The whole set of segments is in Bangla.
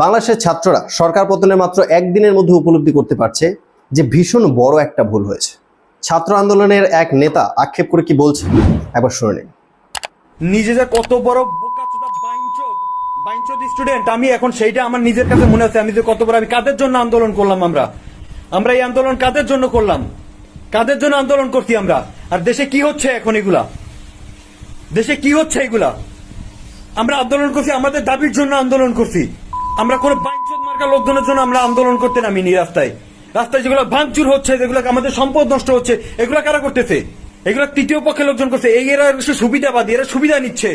বাংলাদেশের ছাত্ররা সরকার পতনের মাত্র একদিনের মধ্যে উপলব্ধি করতে পারছে যে ভীষণ বড় একটা ভুল হয়েছে। ছাত্র আন্দোলনের এক নেতা আক্ষেপ করে কি বলছে? একবার শুনে নিন। নিজে যে কত বড় স্টুডেন্ট আমি এখন সেইটা আমার নিজের কাছে মনে আছে। আমি যে কত বড়, আমি কাদের জন্য আন্দোলন করলাম আমরা? আমরা এই আন্দোলন কাদের জন্য করলাম? কাদের জন্য আন্দোলন করছি আমরা? আর দেশে কি হচ্ছে এখন এগুলা? দেশে কি হচ্ছে এগুলা? আমরা আন্দোলন করছি, আমাদের দাবির জন্য আন্দোলন করছি। আমরা কোনো বাইঞ্চোদ মার্কা লোকজনের জন্য আমরা আন্দোলন করতে নামিনি রাস্তায়। রাস্তায় যেগুলো ভাঙচুর হচ্ছে যেগুলো আমাদের সম্পদ নষ্ট হচ্ছে, এগুলো কারা করতেছে? এগুলো তৃতীয় পক্ষের লোকজন করছে। এই এরা সুবিধাবাদী, এরা সুবিধা নিচ্ছে।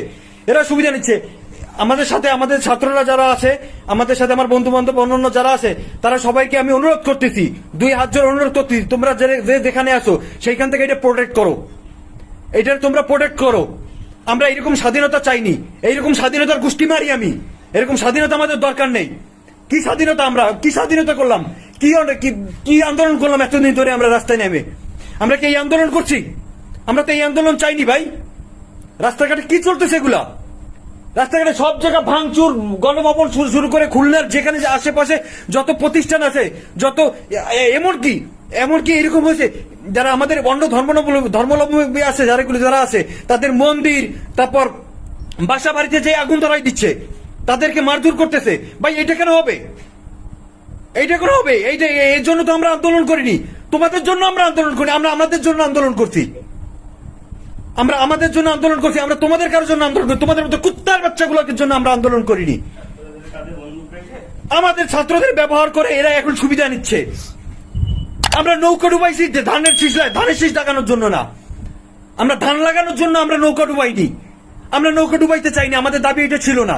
এরা সুবিধা নিচ্ছে। আমাদের সাথে আমাদের ছাত্ররা যারা আছে, আমাদের সাথে আমার বন্ধু বান্ধব অন্যান্য যারা আছে, তারা সবাইকে আমি অনুরোধ করতেছি। দুই হাত জোর অনুরোধ করতেছি। তোমরা যে যেখানে আসো সেইখান থেকে এটা প্রোটেক্ট করো। এটার তোমরা প্রোটেক্ট করো। আমরা এরকম স্বাধীনতা চাইনি। এইরকম স্বাধীনতার গোষ্ঠী মারি আমি। এরকম স্বাধীনতা আমাদের দরকার নেই। কি স্বাধীনতা আমরা? কি স্বাধীনতা করলাম? কি কি- আন্দোলন করলাম এতদিন ধরে আমরা রাস্তায় নেমে? আমরা কি এই আন্দোলন করছি? আমরা তো এই আন্দোলন চাইনি ভাই। রাস্তাঘাটে কি চলতেছে এগুলা? রাস্তাঘাটে সব জায়গা ভাঙচুর, গণভবন শুরু শুরু করে খুলনার যেখানে আশেপাশে যত প্রতিষ্ঠান আছে, যত এমনকি এমনকি এরকম হয়েছে, যারা আমাদের অন্য ধর্মাবলম্বী ধর্মাবলম্বী আছে, যারা যারা আছে, তাদের মন্দির, তারপর বাসা বাড়িতে যে আগুন ধরাই দিচ্ছে তাদেরকে মারধর করতেছে। ভাই এটা কেন হবে? এইটা কেন হবে? এইটা এর জন্য তো আমরা আন্দোলন করিনি। তোমাদের জন্য আমরা আন্দোলন করি আমরা আমাদের জন্য আন্দোলন করছি। আমরা আমাদের জন্য আন্দোলন করছি, আমরা তোমাদের কারোর জন্য আন্দোলন করি তোমাদের মতো কুত্তার বাচ্চাগুলোর জন্য আমরা আন্দোলন করিনি। আমাদের ছাত্রদের ব্যবহার করে এরা এখন সুবিধা নিচ্ছে। আমরা নৌকা ডুবাইছি ধানের শীষ ধানের শীষ লাগানোর জন্য না। আমরা ধান লাগানোর জন্য আমরা নৌকা ডুবাইনি। আমরা নৌকা ডুবাইতে চাইনি, আমাদের দাবি এটা ছিল না।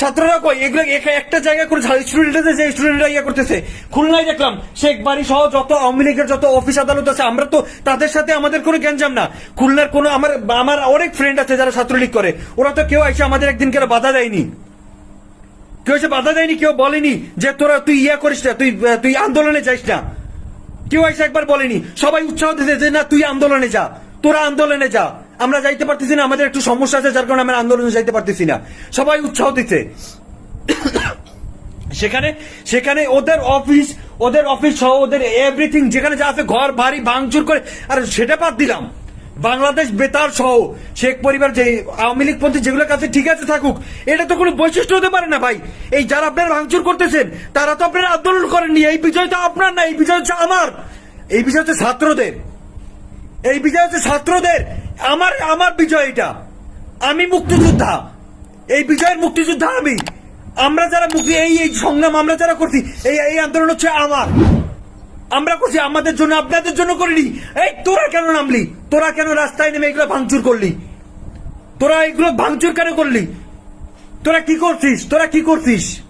ছাত্ররা কই এগুলো একা- একটা জায়গা করে স্টুডেন্টদের যে স্টুডেন্টরা ইয়ে করতেছে। খুলনায় দেখলাম, শেখ বাড়ি সহ যত আওয়ামী লীগের যত অফিস আদালত আছে, আমরা তো তাদের সাথে আমাদের কোনো গ্যাঞ্জাম না। খুলনার কোনো আমার আমার অনেক ফ্রেন্ড আছে যারা ছাত্রলীগ করে। ওরা তো কেউ এসে আমাদের একদিন কেন বাধা দেয়নি? কেউ এসে বাধা দেয়নি, কেউ বলেনি যে তোরা তুই ইয়া করিস না, তুই তুই আন্দোলনে যাইস না। কেউ এসে একবার বলেনি। সবাই উৎসাহ দিতে যে, না, তুই আন্দোলনে যা, তোরা আন্দোলনে যা। আমরা যাইতে পারতেছি না, আমাদের একটু সমস্যা আছে, যার কারণে আমরা আন্দোলনে যাইতে পারতেছি না। সবাই উৎসাহ দিতে সেখানে সেখানে ওদের অফিস ওদের অফিস সহ ওদের এভরিথিং যেখানে যা আছে ঘর, বাড়ি, ভাঙচুর করে, আর সেটা বাদ দিলাম। বাংলাদেশ বেতার সহ, শেখ পরিবার যে আওয়ামী লীগ পন্থী যেগুলো কাছে ঠিক আছে থাকুক, এটা তো কোনো বৈশিষ্ট্য হতে পারে না ভাই। এই যারা আপনারা ভাঙচুর করতেছেন, তারা তো আপনারা আন্দোলন করেননি। এই বিজয় তো আপনার না, এই বিজয় হচ্ছে আমার। এই বিজয় হচ্ছে ছাত্রদের। এই বিজয় হচ্ছে ছাত্রদের। আমার আমার বিজয় এটা। আমি মুক্তিযোদ্ধা। এই বিজয়ের মুক্তিযোদ্ধা আমি। আমরা যারা মুক্তি, এই এই সংগ্রাম আমরা যারা করছি, এই এই আন্দোলন হচ্ছে আমার। আমরা করছি আমাদের জন্য, আপনাদের জন্য করিনি। এই, তোরা কেন নামলি? তোরা কেন রাস্তায় নেমে এগুলো ভাঙচুর করলি? তোরা এগুলো ভাঙচুর কেন করলি? তোরা কি করছিস? তোরা কি করছিস?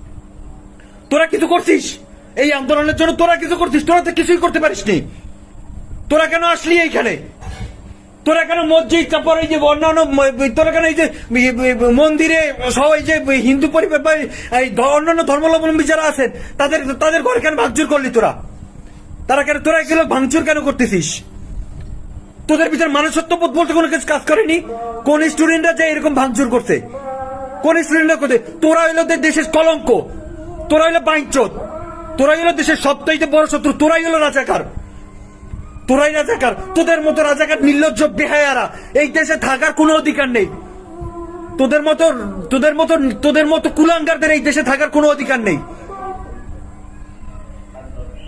তোরা কিছু করছিস? এই আন্দোলনের জন্য তোরা কিছু করছিস? তোরা তো কিছুই করতে পারিস নি তোরা কেন আসলি এইখানে? তোরা কেন মসজিদ তারপর এই যে অন্যান্য তোরা কেন এই যে মন্দিরে সহ এই যে হিন্দু পরিবার এই অন্যান্য ধর্মাবলম্বী যারা আছেন, তাদের তাদের ঘরে কেন ভাঙচুর করলি তোরা? তারা কেন, তোরা এগুলো ভাঙচুর কেন করতেছিস? তোদের ভিতর মানুষত্ববোধ বলতে কোনো কিছু কাজ করেনি? কোন স্টুডেন্টরা যে এরকম ভাঙচুর করছে? কোন স্টুডেন্টরা করতে তোরা হইল দেশের কলঙ্ক। তোরা হইল বাইঞ্চোদ। তোরা হইল দেশের সবচাইতে বড় শত্রু। তোরাই হলো রাজাকার। তোরাই রাজাকার, তোদের মতো রাজাকার নির্লজ্জ বেহায়ারা, এই দেশে থাকার কোনো অধিকার নেই। তোদের মতো তোদের মতো তোদের মতো কুলাঙ্গারদের এই দেশে থাকার কোনো অধিকার নেই।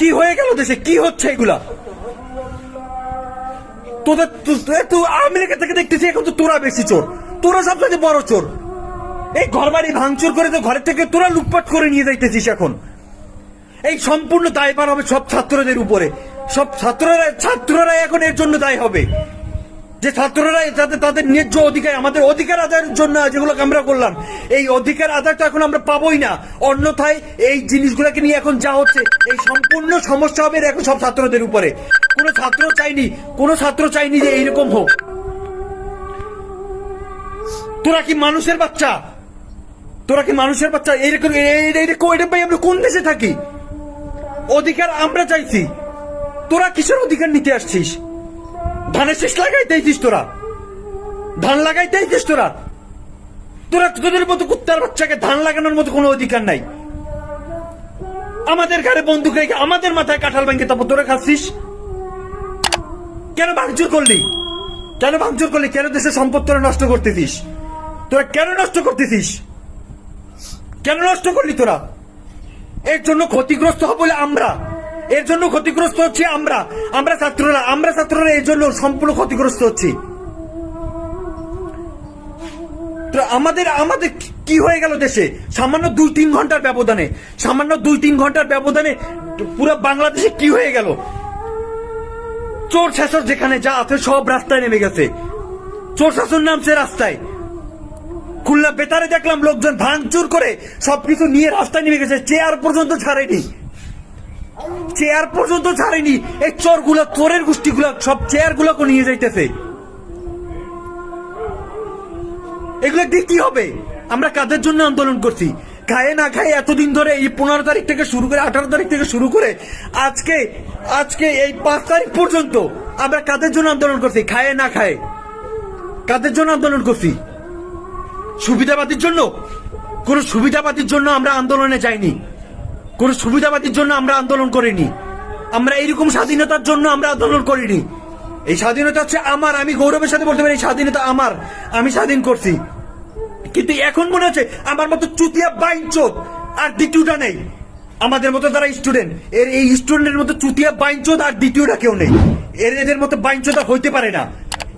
কি হয়ে গেল দেশে? কি হচ্ছে এগুলা? তোদের আওয়ামী থেকে দেখতেছি এখন তো তোরা বেশি চোর। তোরা সবচেয়ে বড় চোর। এই ঘর বাড়ি ভাঙচুর করে তো ঘরের থেকে তোরা লুটপাট করে নিয়ে যাইতেছিস এখন। এই সম্পূর্ণ দায়ভার হবে সব ছাত্রদের উপরে। সব ছাত্ররা ছাত্ররা এখন এর জন্য দায় হবে। যে ছাত্ররা যাতে তাদের ন্যায্য অধিকার আমাদের অধিকার আদায়ের জন্য যেগুলো আমরা করলাম, এই অধিকার আদায়টা এখন আমরা পাবোই না। অন্যথায় এই জিনিসগুলোকে নিয়ে এখন যা হচ্ছে, এই সম্পূর্ণ সমস্যা হবে এখন সব ছাত্রদের উপরে। কোনো ছাত্র চাইনি কোনো ছাত্র চাইনি যে এইরকম হোক। তোরা কি মানুষের বাচ্চা? তোরা কি মানুষের বাচ্চা? এইরকম এই- এইরকম এটা ভাই আমরা কোন দেশে থাকি? অধিকার আমরা চাইছি। তোরা কিসের অধিকার নিতে আসছিস? ধানের শেষ লাগাইতে আইছিস তোরা? ধান লাগাইতে আইছিস তোরা? তোরা তোদের মতো কুত্তার বাচ্চাকে ধান লাগানোর মতো কোনো অধিকার নাই। আমাদের ঘরে বন্দুক রেখে আমাদের মাথায় কাঁঠাল ব্যাংকে তারপর তোরা খাচ্ছিস? কেন ভাঙচুর করলি? কেন ভাঙচুর করলি? কেন দেশের সম্পদ তোরা নষ্ট করতেছিস? তোরা কেন নষ্ট করতেছিস? কেন নষ্ট করলি তোরা? এর জন্য ক্ষতিগ্রস্ত হব বলে আমরা। এর জন্য ক্ষতিগ্রস্ত হচ্ছে আমরা। আমরা ছাত্ররা আমরা ছাত্ররা এর জন্য সম্পূর্ণ ক্ষতিগ্রস্ত হচ্ছি। তো আমাদের আমাদের কি- হয়ে গেল দেশে? সামান্য দুই তিন ঘণ্টার ব্যবধানে, সামান্য দুই তিন ঘণ্টার ব্যবধানে পুরো বাংলাদেশে কি হয়ে গেল? চোর শাসন যেখানে যা আছে সব রাস্তায় নেমে গেছে। চোর শাসন নামছে রাস্তায়। খুলনা বেতারে দেখলাম লোকজন ভাঙচুর করে সবকিছু নিয়ে রাস্তায় নেমে গেছে। চেয়ার পর্যন্ত ছাড়েনি। চেয়ার পর্যন্ত ছাড়েনি। এই চোরগুলো, চোরের গোষ্ঠীগুলো সব চেয়ার গুলোকে নিয়ে যাইতেছে। এগুলো দিয়ে কি হবে? আমরা কাদের জন্য আন্দোলন করছি? খায় না খায় এতদিন ধরে এই পনেরো তারিখ থেকে শুরু করে, আঠারো তারিখ থেকে শুরু করে, আজকে আজকে এই পাঁচ তারিখ পর্যন্ত আমরা কাদের জন্য আন্দোলন করছি? খায় না খায় কাদের জন্য আন্দোলন করছি? সুবিধাবাদীর জন্য? কোন সুবিধাবাদীর জন্য আমরা আন্দোলনে যাইনি। কোন সুবিধাবাদীর জন্য আমরা আন্দোলন করিনি। আমরা এইরকম স্বাধীনতার জন্য আমরা আন্দোলন করিনি। এই স্বাধীনতা হচ্ছে আমার, আমি গৌরবের সাথে বলতে পারি স্বাধীনতা আমার, আমি স্বাধীন করছি। কিন্তু এখন মনে হচ্ছে আমার মতো চুতিয়া বাইনচোদ আর দ্বিতীয়টা নেই। আমাদের মতো যারা স্টুডেন্ট এর এই স্টুডেন্টের মতো চুতিয়া বাইনচোদ আর দ্বিতীয়টা কেউ নেই। এর এদের মতো বাইনচোদ হইতে পারে না।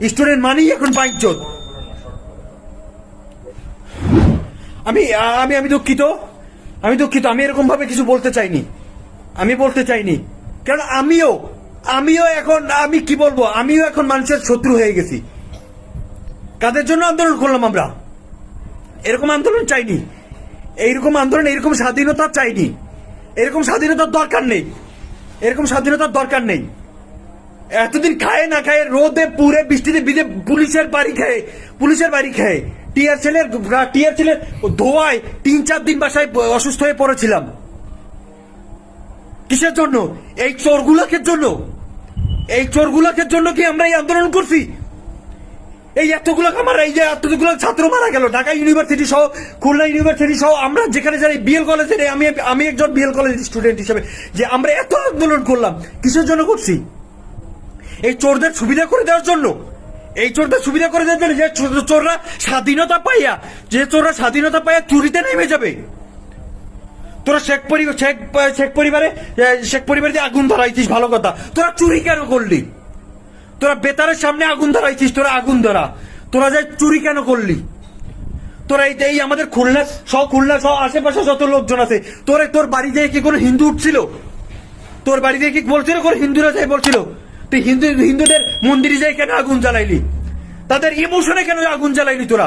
স্টুডেন্ট মানেই এখন বাইনচোদ। আমি আমি আমি দুঃখিত। আমি দুঃখিত, আমি এরকম ভাবে কিছু বলতে চাইনি। আমি বলতে চাইনি। কারণ আমিও আমিও এখন, আমি কি বলব? আমিও এখন মানুষের শত্রু হয়ে গেছি। কাদের জন্য আন্দোলন করলাম আমরা? এরকম আন্দোলন চাইনি। এইরকম আন্দোলন এরকম স্বাধীনতা চাইনি। এরকম স্বাধীনতার দরকার নেই। এরকম স্বাধীনতার দরকার নেই। এতদিন খায় না খায়, রোদে পুরে বৃষ্টিতে ভিজে পুলিশের বাড়ি খায়, পুলিশের বাড়ি খায়। টিয়ার ছেলের টিয়ার ছেলের ধোয়ায় তিন চার দিন বাসায় অসুস্থ হয়ে পড়েছিলাম। কিসের জন্য? এই চোরগুলাকের জন্য। এই চোরগুলাকের জন্য কি আমরা এই আন্দোলন করছি? এই এতগুলো আমার এই যে এতগুলো ছাত্র মারা গেল, ঢাকা ইউনিভার্সিটি সহ, খুলনা ইউনিভার্সিটি সহ, আমরা যেখানে যাই বিএল কলেজের আমি আমি একজন বিএল কলেজ স্টুডেন্ট হিসেবে, যে আমরা এত আন্দোলন করলাম, কিসের জন্য করছি? এই চোরদের সুবিধা করে দেওয়ার জন্য। এই চোরদের সুবিধা করে দেওয়ার জন্য যে চোর- চোররা স্বাধীনতা পাইয়া, যে চোররা স্বাধীনতা পাইয়া চুরিতে নেমে যাবে। তোরা শেখ পরিবার শেখ শেখ পরিবারে শেখ পরিবারে আগুন ধরাইছিস, ভালো কথা। তোরা চুরি কেন করলি? তোরা বেতারের সামনে আগুন ধরাইছিস, তোরা আগুন ধরা। তোরা যাই চুরি কেন করলি? তোরা এই এই আমাদের খুলনা, সহ খুলনা, সহ আশেপাশে যত লোকজন আছে, তোরে তোর বাড়ি দিয়ে কি কোনো হিন্দু উঠছিল? তোর বাড়ি দিয়ে কি বলছিল কোনো হিন্দুরা যাই বলছিল? তুই হিন্দু হিন্দুদের মন্দিরে যাই কেন আগুন জ্বালাইলি? তাদের ইমোশনে কেন আগুন জ্বালাইলি তোরা?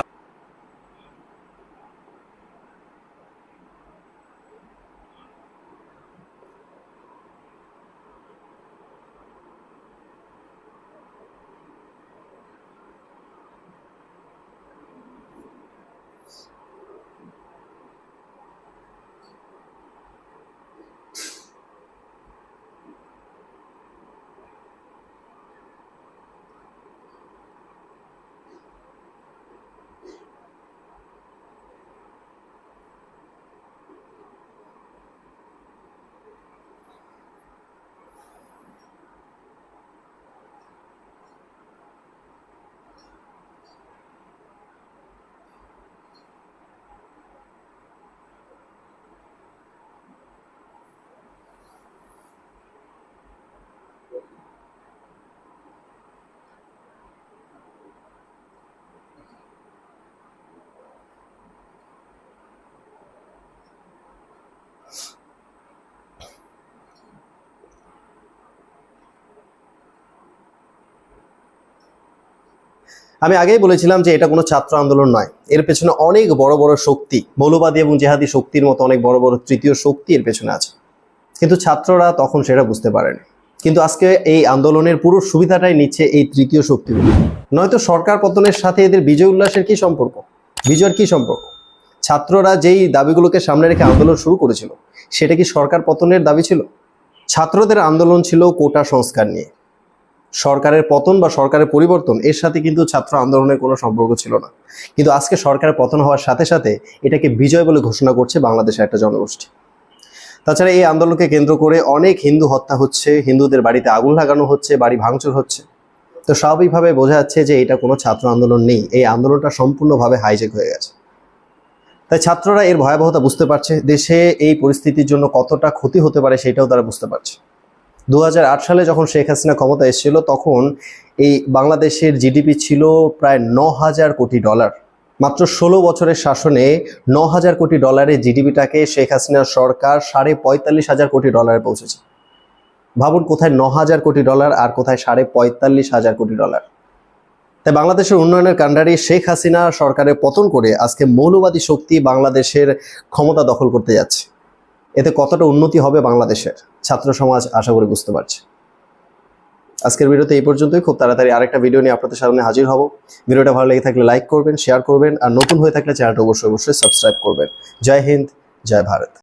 আমি আগেই বলেছিলাম যে এটা কোনো ছাত্র আন্দোলন নয়। এর পেছনে অনেক বড় বড় শক্তি, মৌলবাদী এবং জেহাদি শক্তির মতো অনেক বড় বড় তৃতীয় শক্তি এর পেছনে আছে। কিন্তু ছাত্ররা তখন সেটা বুঝতে পারেনি। কিন্তু আজকে এই আন্দোলনের পুরো সুবিধাটাই নিচ্ছে এই তৃতীয় শক্তিগুলো। নয়তো সরকার পতনের সাথে এদের বিজয় উল্লাসের কি সম্পর্ক? বিজয়ের কি সম্পর্ক? ছাত্ররা যেই দাবিগুলোকে সামনে রেখে আন্দোলন শুরু করেছিল, সেটা কি সরকার পতনের দাবি ছিল? ছাত্রদের আন্দোলন ছিল কোটা সংস্কার নিয়ে। সরকারের পতন বা সরকারের পরিবর্তন, এর সাথে কিন্তু ছাত্র আন্দোলনের কোনো সম্পর্ক ছিল না। কিন্তু আজকে সরকারের পতন হওয়ার সাথে সাথে এটাকে বিজয় বলে ঘোষণা করছে বাংলাদেশের একটা জনগোষ্ঠী। তাছাড়া এই আন্দোলনকে কেন্দ্র করে অনেক হিন্দু হত্যা হচ্ছে, হিন্দুদের বাড়িতে আগুন লাগানো হচ্ছে, বাড়ি ভাঙচুর হচ্ছে। তো স্বাভাবিকভাবে বোঝা যাচ্ছে যে এটা কোনো ছাত্র আন্দোলন নেই, এই আন্দোলনটা সম্পূর্ণভাবে হাইজেক হয়ে গেছে। তাই ছাত্ররা এর ভয়াবহতা বুঝতে পারছে, দেশে এই পরিস্থিতির জন্য কতটা ক্ষতি হতে পারে সেটাও তারা বুঝতে পারছে। দু হাজার আট সালে যখন শেখ হাসিনা ক্ষমতা এসেছিল, তখন এই বাংলাদেশের জিডিপি ছিল প্রায় ন হাজার কোটি ডলার। মাত্র ষোলো বছরের শাসনে ন হাজার কোটি ডলারের জিডিপিটাকে শেখ হাসিনার সরকার সাড়ে পঁয়তাল্লিশ হাজার কোটি ডলারে পৌঁছেছে। ভাবুন কোথায় ন হাজার কোটি ডলার আর কোথায় সাড়ে পঁয়তাল্লিশ হাজার কোটি ডলার। তাই বাংলাদেশের উন্নয়নের কাণ্ডারি শেখ হাসিনা সরকারের পতন করে আজকে মৌলবাদী শক্তি বাংলাদেশের ক্ষমতা দখল করতে যাচ্ছে। এতে কতটা উন্নতি হবে বাংলাদেশের? ছাত্র সমাজ আশা করি বুঝতে পারছে। আজকের ভিডিওতে এই পর্যন্তই। খুব তাড়াতাড়ি আরেকটা ভিডিও নিয়ে আপনাদের সামনে হাজির হব। ভিডিওটা ভালো লেগে থাকলে লাইক করবেন শেয়ার করবেন, আর নতুন হয়ে থাকলে চ্যানেলটা অবশ্যই অবশ্যই সাবস্ক্রাইব করবেন। জয় হিন্দ, জয় ভারত।